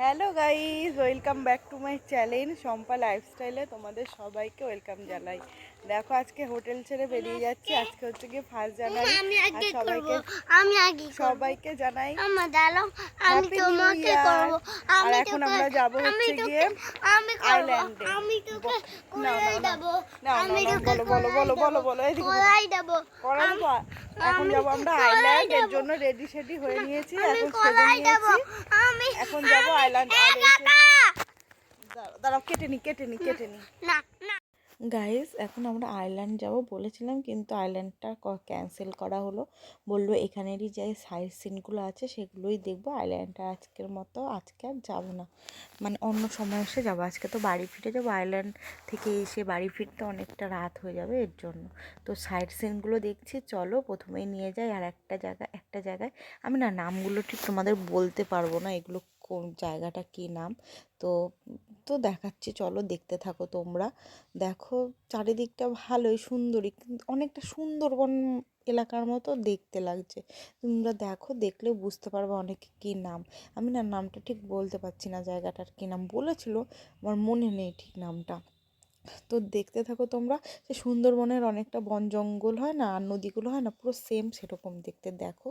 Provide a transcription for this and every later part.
Hello guys welcome back to my channel Shampa লাইফস্টাইলে তোমাদের সবাইকে ওয়েলকাম জানাই। দেখো আজকে হোটেল ছেড়ে বেরিয়ে যাচ্ছি। আজকে হচ্ছে গিয়ে ফার্স্ট জানুয়ারি। আমি আগে করব? আমি আগে সবাইকে জানাই আমার দাঁড়াও আমি তোমাকে করব। আমি এখন আমরা যাব হচ্ছে গিয়ে আমি করব। আমি তোকে কোলাই। দেব। আমি তোকে বলো, বলো, বলো, বলো, এদিকে। কোলাই দেব। আমি- দেবো? এখন যাব আমরা কোলাই আইল্যান্ড এর জন্য রেডি সেডি হয়ে নিয়েছি আমি এখন সেজে কোলাই দেব। নিয়েছি। আমি এখন যাব আইল্যান্ড আর দাঁড়াও কেটে নি কেটে নি কেটে নি। না না গাইস এখন আমরা আইল্যান্ড যাব বলেছিলাম, কিন্তু আইল্যান্ডটা ক্যান্সেল করা হলো। বলল এখানেরই যে সাইড সিনগুলো আছে, সেগুলোই দেখব। আইল্যান্ডটা আজকের মতো, আজকে আর যাব না। মানে অন্য সময় এসে যাব। আজকে তো বাড়ি ফিরে যাব। আইল্যান্ড থেকে এসে বাড়ি ফিরতে অনেকটা রাত হয়ে যাবে এর জন্য। তো সাইড সিনগুলো দেখছি, চলো প্রথমেই নিয়ে যাই আর একটা জায়গা, একটা জায়গায়। আমি না, নামগুলো ঠিক তোমাদের বলতে পারব না, এগুলো কোন জায়গাটা কী নাম। তো তো দেখাচ্ছি, চলো দেখতে থাকো তোমরা। দেখো, চারিদিকটা ভালোই সুন্দরই কিন্তু অনেকটা সুন্দরবন এলাকার মতো দেখতে লাগছে। তোমরা দেখো দেখলে বুঝতে পারবে অনেকে কী নাম। আমি না নামটা ঠিক বলতে পারছি না জায়গাটার কী নাম। বলেছিল, আমার মনে নেই ঠিক নামটা। তো দেখতে থাকো তোমরা যে সুন্দরবনের অনেকটা বন জঙ্গল হয় না, আর নদীগুলো হয় না, পুরো সেম সেরকম দেখতে। দেখো।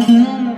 Mm-hmm.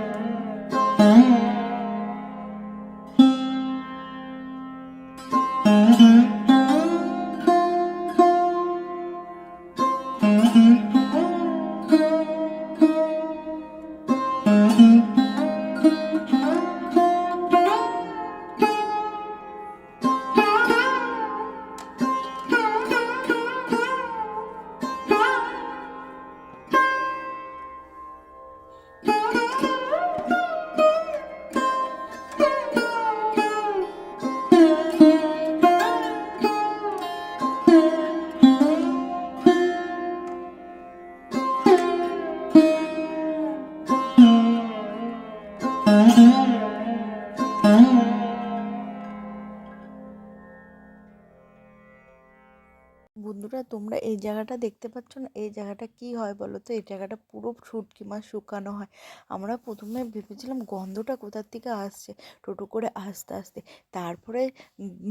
বন্ধুরা, তোমরা এই জায়গাটা দেখতে পাচ্ছ না? এই জায়গাটা কি হয় বলো তো? এই জায়গাটা পুরো শুটকি মাছ শুকানো হয়। আমরা প্রথমে ভেবেছিলাম গন্ধটা কোথার থেকে আসছে? টোটো করে আস্তে আস্তে। তারপরে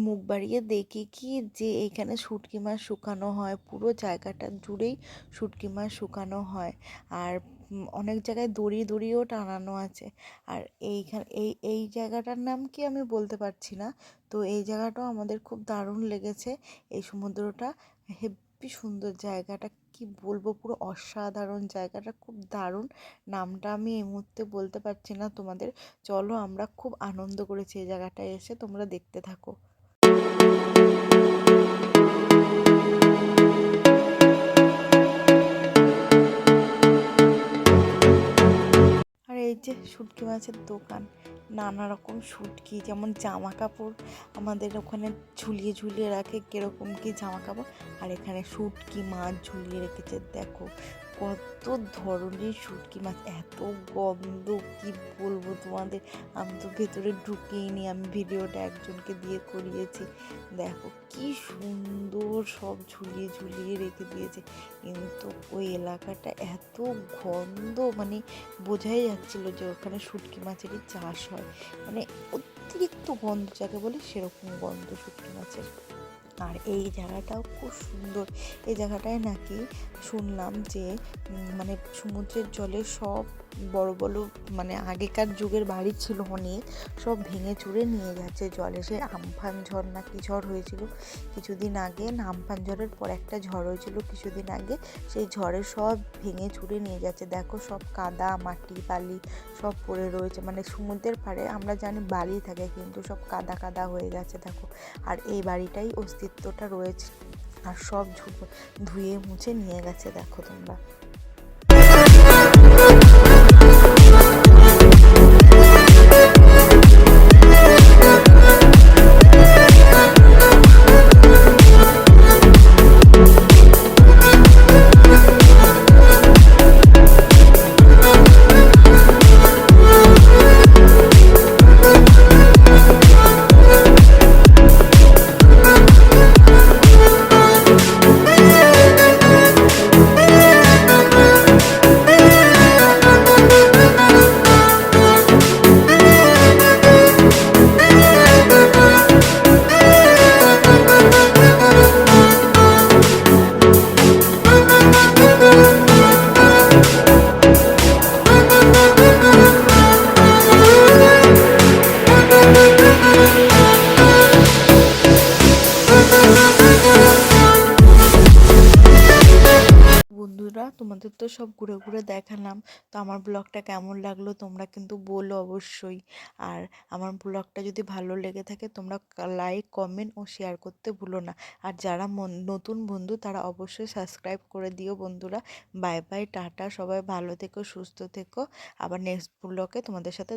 মুখ বাড়িয়ে দেখি কি যে এখানে শুটকি মাছ শুকানো হয়। পুরো জায়গাটা জুড়েই শুটকি মাছ শুকানো হয়। আর অনেক জায়গায় দড়ি দড়িও টানানো আছে। আর এইখানে, এই এই জায়গাটার নাম কি আমি বলতে পারছি না। তো এই জায়গাটাও আমাদের খুব দারুণ লেগেছে। এই সমুদ্রটা হেব্বি সুন্দর জায়গাটা। কি বলব, পুরো অসাধারণ জায়গাটা। খুব দারুণ। নামটা আমি এই মুহূর্তে বলতে পারছি না তোমাদের। চলো আমরা খুব আনন্দ করেছি এই জায়গাটায় এসে। তোমরা দেখতে থাকো। শুটকি মাছের দোকান। নানা রকম শুটকি, যেমন জামা কাপড়। আমাদের ওখানে ঝুলিয়ে ঝুলিয়ে রাখে কীরকম কী জামা কাপড়। আর এখানে শুটকি মাছ ঝুলিয়ে রেখেছে, দেখো। কত ধরনের শুটকি মাছ এত গন্ধ, কি বলব তোমাদের? আমি তো ভেতরে ঢুকিয়ে আমি ভিডিওটা একজনকে দিয়ে করিয়েছি। দেখো কি সুন্দর সব ঝুলিয়ে ঝুলিয়ে রেখে দিয়েছে। কিন্তু ওই এলাকাটা এত গন্ধ মানে বোঝাই যাচ্ছিল যে ওখানে শুটকি মাছেরই চাষ হয়। মানে অতিরিক্ত গন্ধ, যাকে বলে সেরকম গন্ধ শুটকি মাছের। আর এই জায়গাটাও খুব সুন্দর। এই জায়গাটায় নাকি শুনলাম যে মানে সমুদ্রের জলে সব বড় বড় মানে আগেকার যুগের বাড়ি ছিল অনেক, সব ভেঙে চুরে নিয়ে যাচ্ছে জলে। সেই আমফান ঝড় না কি ঝড় হয়েছিল? কিছুদিন আগে না, আমফান ঝড়ের পর একটা ঝড় হয়েছিল কিছুদিন আগে। সেই ঝড়ে সব ভেঙে চুরে নিয়ে যাচ্ছে দেখো সব কাদা, মাটি, বালি সব পড়ে রয়েছে। মানে সমুদ্রের পাড়ে আমরা জানি বালি থাকে, কিন্তু সব কাদা কাদা হয়ে গেছে, দেখো। আর এই বাড়িটাই অস্তিত্বটা রয়েছে। আর সব ধুয়ে মুছে নিয়ে গেছে দেখো তোমরা। তোমাদের তো সব ঘুরে ঘুরে দেখালাম। তো আমার ব্লগটা কেমন লাগল তোমরা কিন্তু বলো অবশ্যই। আর আমার ব্লগটা যদি ভালো লেগে থাকে তোমরা লাইক কমেন্ট ও শেয়ার করতে ভুলো না। আর যারা নতুন বন্ধু তারা অবশ্যই সাবস্ক্রাইব করে দিও বন্ধুরা। বাই বাই টাটা, সবাই ভালো থেকো, সুস্থ থেকো। আবার নেক্সট ব্লগে তোমাদের সাথে